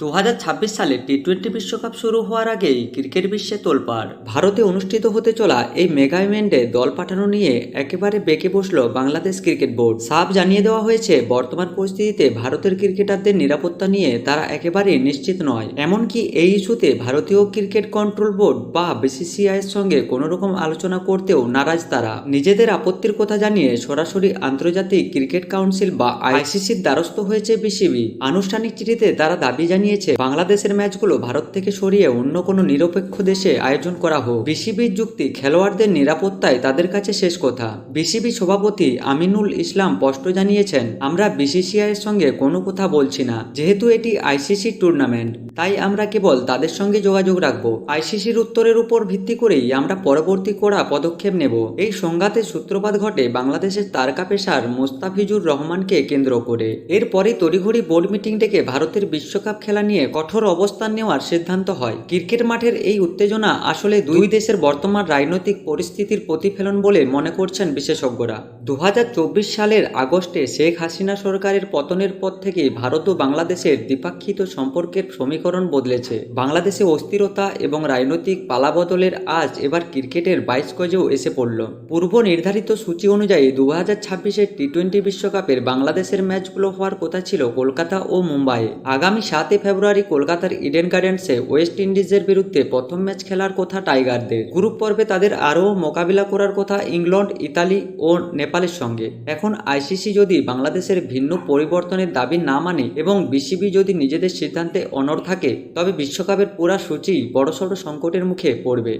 দু হাজার ছাব্বিশ সালে টি টোয়েন্টি বিশ্বকাপ শুরু হওয়ার আগেই ক্রিকেট বিশ্বে তোলপাড়। ভারতে অনুষ্ঠিত হতে চলা এই মেগা ইভেন্টে দল পাঠানো নিয়ে একেবারে বেঁকে বসল বাংলাদেশ ক্রিকেট বোর্ড। সাফ জানিয়ে দেওয়া হয়েছে, বর্তমান পরিস্থিতিতে ভারতের ক্রিকেটারদের নিরাপত্তা নিয়ে তারা একেবারেই নিশ্চিত নয়। এমনকি এই ইস্যুতে ভারতীয় ক্রিকেট কন্ট্রোল বোর্ড বা বিসিসিআই এর সঙ্গে কোনো রকম আলোচনা করতেও নারাজ তারা। নিজেদের আপত্তির কথা জানিয়ে সরাসরি আন্তর্জাতিক ক্রিকেট কাউন্সিল বা আইসিসির দ্বারস্থ হয়েছে বিসিবি আনুষ্ঠানিক চিঠিতে তারা দাবি জানিয়েছে, বাংলাদেশের ম্যাচগুলো ভারত থেকে সরিয়ে অন্য কোনো নিরপেক্ষ দেশে আয়োজন করা হোক। বিসিবির যুক্তি, খেলোয়াড়দের নিরাপত্তায় তাদের কাছে শেষ কথা। বিসিবি সভাপতি আমিনুল ইসলাম স্পষ্ট জানিয়েছেন, আমরা বিসিসিআই এর সঙ্গে কোনো কথা বলছি না, যেহেতু এটি আইসিসি টুর্নামেন্ট। তাই আমরা কেবল তাদের সঙ্গে যোগাযোগ রাখব। আইসিসির উত্তরের উপর ভিত্তি করেই আমরা পরবর্তী করা পদক্ষেপ নেব। এই সংঘাতের সূত্রপাত ঘটে বাংলাদেশের তারকা পেশার মোস্তাফিজুর রহমানকে কেন্দ্র করে। এরপরে তড়িঘড়ি বোর্ড মিটিং ডেকে ভারতের বিশ্বকাপ খেলা নিয়ে কঠোর অবস্থান নেওয়ার সিদ্ধান্ত হয়। ক্রিকেট মাঠের এই উত্তেজনা আসলে দুই দেশের বর্তমান রাজনৈতিক পরিস্থিতির প্রতিফলন বলে মনে করছেন বিশেষজ্ঞরা। দুহাজার চব্বিশ সালের আগস্টে শেখ হাসিনা সরকারের পতনের পর থেকে ভারত ও বাংলাদেশের দ্বিপাক্ষিত সম্পর্কের সমীকরণ বদলেছে। বাংলাদেশে অস্থিরতা এবং রাজনৈতিক পালাবদলের আজ এবার ক্রিকেটের বাইশ গজেও এসে পড়ল। পূর্ব নির্ধারিত সূচি অনুযায়ী দু হাজার ছাব্বিশের টি টোয়েন্টি বিশ্বকাপের বাংলাদেশের ম্যাচগুলো হওয়ার কথা ছিল কলকাতা ও মুম্বাইয়ে। আগামী সাতই ফেব্রুয়ারি কলকাতার ইডেন গার্ডেন্সে ওয়েস্ট ইন্ডিজের বিরুদ্ধে প্রথম ম্যাচ খেলার কথা টাইগারদের। গ্রুপ পর্বে তাদের আরও মোকাবিলা করার কথা ইংল্যান্ড ইতালি ও নেপালের সঙ্গে। এখন আইসিসি যদি বাংলাদেশের ভিন্ন পরিবর্তনের দাবি না মানে এবং বিসিবি যদি নিজেদের সিদ্ধান্তে অনড় থাকে, তবে বিশ্বকাপের পুরা সূচি বড়সড় সংকটের মুখে পড়বে।